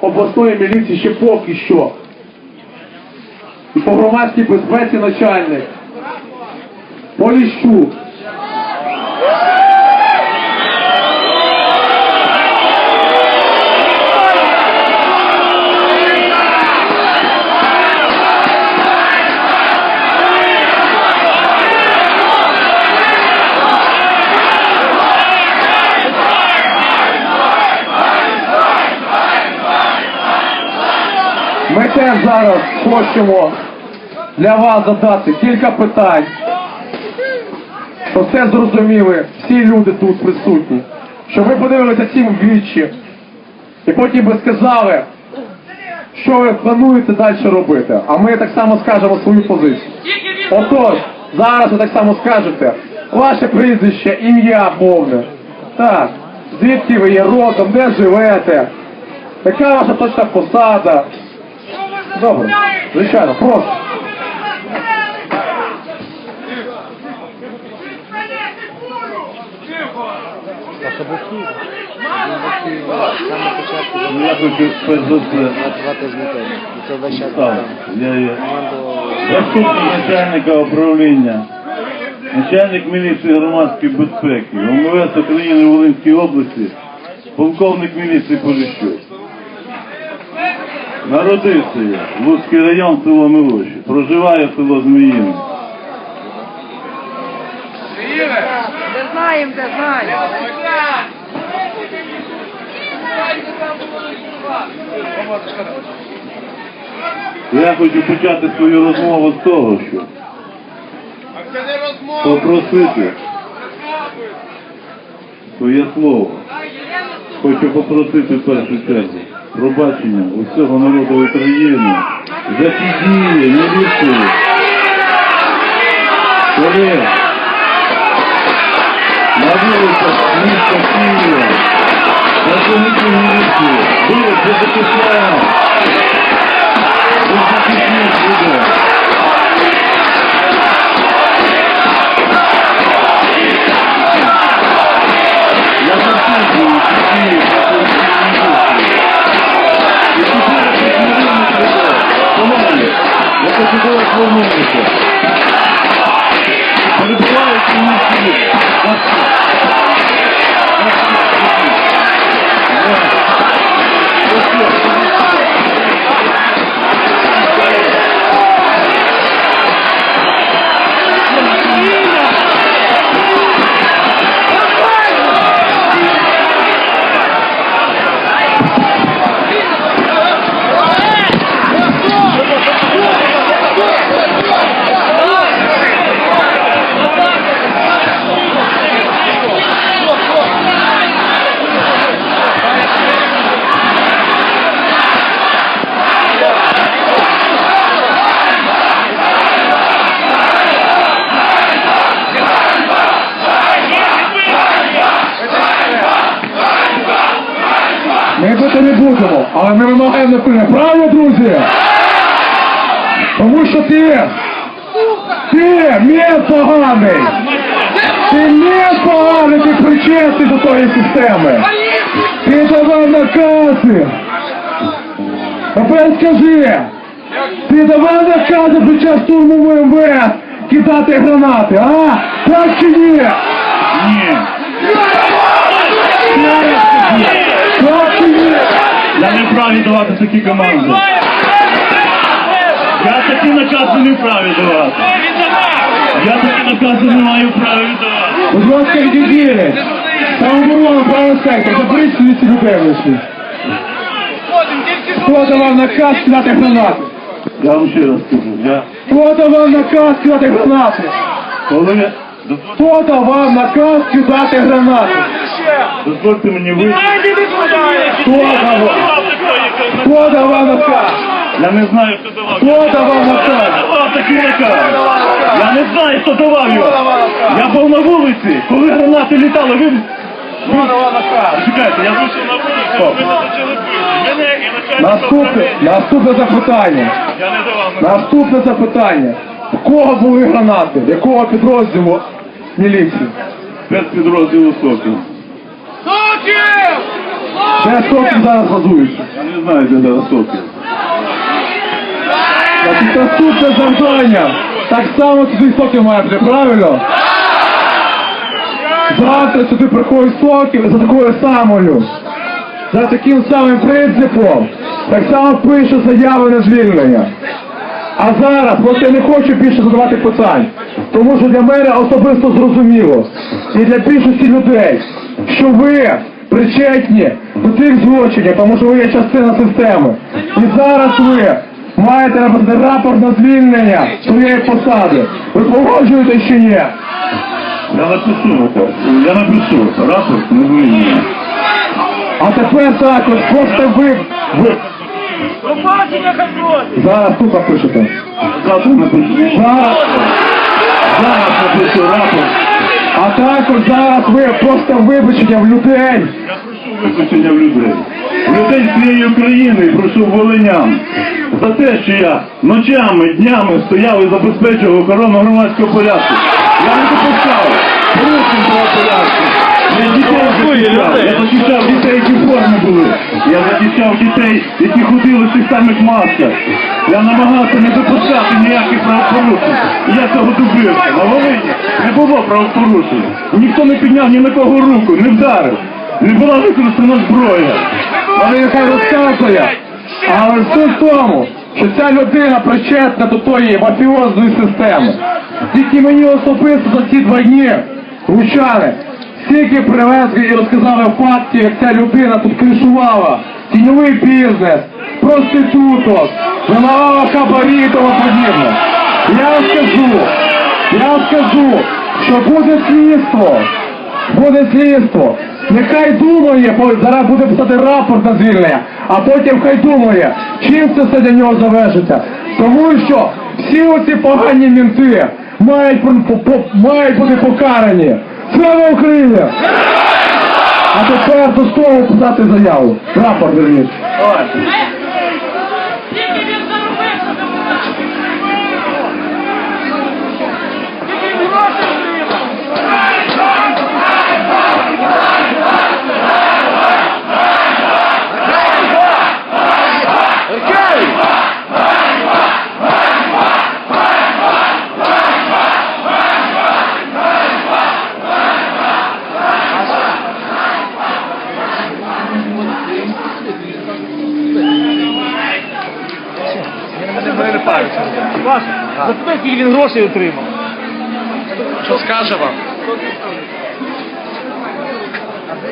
обласної міліції ще поки що. І по громадській безпеці начальник. Поліщук. Ми зараз хочемо для вас задати кілька питань. Щоб все зрозуміли всі люди тут присутні. Щоб ви подивилися всім вічі. І потім би сказали, що ви плануєте далі робити. А ми так само скажемо свою позицію. Отож, зараз ви так само скажете ваше прізвище, ім'я повне. Так, звідки ви є родом, де живете, яка ваша точна посада. Добре, звичайно, прошу. Я хочу Так, я є заступник начальника управління, начальник міліції громадської безпеки, ОМВС України в Волинській області, полковник міліції Поліщук. Народився я, Луцький район, село Милоші. Проживає село Зміїне. Де знаємо, де знаємо. Я хочу почати свою розмову з того, що попросити своє слово. Хочу попросити в першу чергу пробачення усього народу України за ті дії, міліції, коли на вулицях міста Києва працівники міліції були захисляємо захисних людей. Вас звернутися. Перебуваючи в місті будемо, але ми вимагаємо напевне. Правильно, друзі? Тому що ти, ти мент поганий. Ти мент поганий, ти причетний до тої системи. Ти давав накази. Тепер скажи, ти давав накази під час штурму МВС кидати гранати, а? Так чи? Ні. Вправі давати такі команди. Я такі накази не вправі давати. Я такі накази не маю права віддавати. Будь ласка, відійдіть. Самооборона, правий сектор, заберіть ці людей лишні. Хто давав наказ кидати гранати? Я вам ще раз скажу, я Хто давав наказ кидати гранати? коли Хто давав наказ кидати гранати? дозвольте мені вийти, Хто давав? Хто давав наказ? я не знаю, хто давав. Хто давав наказ? Давав такий наказ. Я не знаю, хто давав його. Я був на вулиці, коли гранати літали, ви... Хто давав наказ? Чекайте, я вийшов на вулицю, ви почали. Мене і Наступне, наступне запитання. Я не давав наказ. Наступне запитання. В кого були гранати? Якого підрозділу міліції? Спецпідрозділу Сокіл. Сокіл! Де Сокіл зараз газується? Я не знаю, де Сокіл. Значить, наступне завдання. Так само туди Сокіл має бути, правильно? Завтра сюди приходить Сокіл за такою самою. За таким самим принципом. Так само пише заяви на звільнення. А зараз, просто я не хочу більше задавати питань. Тому що для мене особисто зрозуміло. І для більшості людей, що ви причетні до тих злочинів, тому що ви є частина системи. І зараз ви маєте написати рапорт на звільнення своєї посади. Ви погоджуєте чи ні? Я напишу, я напишу рапорт на звільнення. А тепер також просто ви, ви зараз тут напишете. Завтра напишу. Зараз, Зараз напишу рапорт. А також зараз ви просто вибачення в людей. Я прошу вибачення в людей. Людей всієї України прошу волинян. За те, що я ночами, днями стояв і забезпечував охорону громадського порядку. Я не допускав порушень правопорядку. Я дітей захищав. Я захищав дітей, які в формі були. Я захищав дітей, які ходили в тих самих масках. Я намагався не допускати ніяких правопорушень. І я цього добився. На Волині не було правопорушень. Ніхто не підняв ні на кого руку, не вдарив. Не була використана зброя. Але нехай розказує. Але все в тому, що ця людина причетна до тої мафіозної системи. Тільки мені особисто за ці два дні лучани стільки привезли і розказали факти, як ця людина тут кришувала тіньовий бізнес, проституток, вимагала хабарі і тому подібне. Я скажу, я скажу, що буде слідство, буде слідство. Нехай думає, зараз буде писати рапорт на звільнення, а потім хай думає, чим це все для нього завершиться. Тому що всі оці погані мінти мають, мають бути покарані. Слава Україні! А тепер до столу подати заяву. Прапор верніть. За тебе скільки він грошей отримав. Що скаже вам?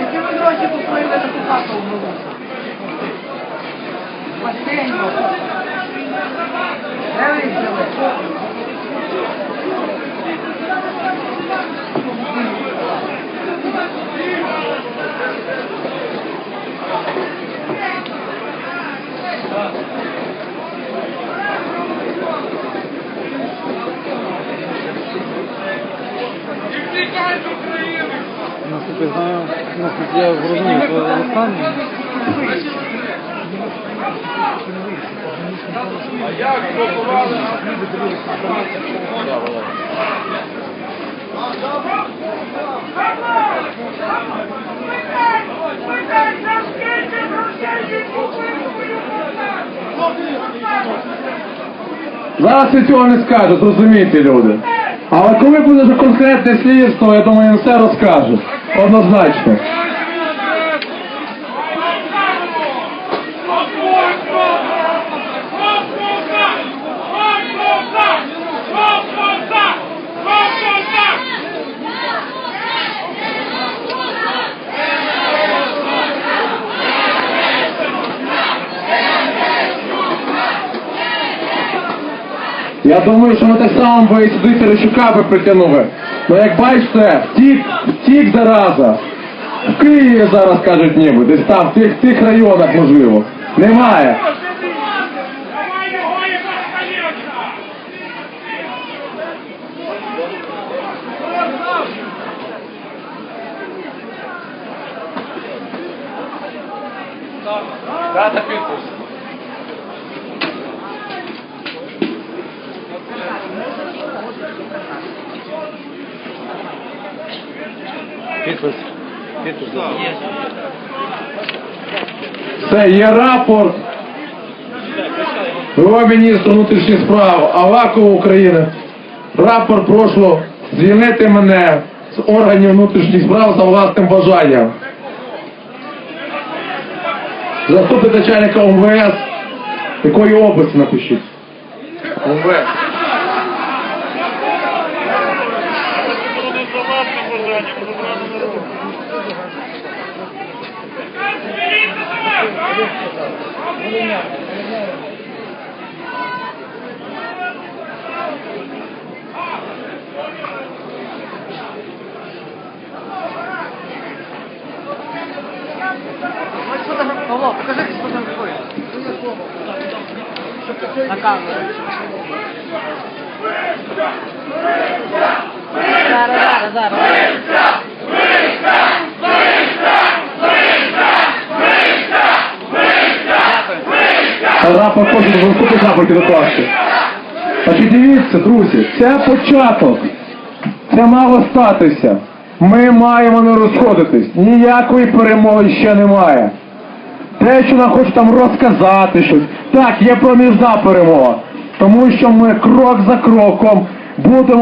Які ви гроші купили на ту хату в. Де ви їх взяли? Знаю, наскільки я зрозумів, то останнє. Зараз я не скажу, зрозумійте люди. Але коли буде конкретне слідство, я думаю, він все розкаже. Однозначно. Я думаю, що ми так само би і сюди Терещука би притягнули. Ну як бачите, втік, втік зараза. В Києві зараз кажуть ніби, десь там, в тих, тих районах можливо. Немає. Дата підпис. Це є рапорт його міністра внутрішніх справ Авакова України. Рапорт прошу звільнити мене з органів внутрішніх справ за власним бажанням. Заступник начальника МВС. Якої області напишіть? МВС. Павло, покажи, що там такое. На камеру. Зараз, зараз, зараз. Рапорт хоче заступник рапорт докласти. Значить, дивіться, друзі, це початок. Це мало статися. Ми маємо не розходитись. Ніякої перемоги ще немає. Те, що нам хочуть там розказати щось. Так, є проміжна перемога. Тому що ми крок за кроком будемо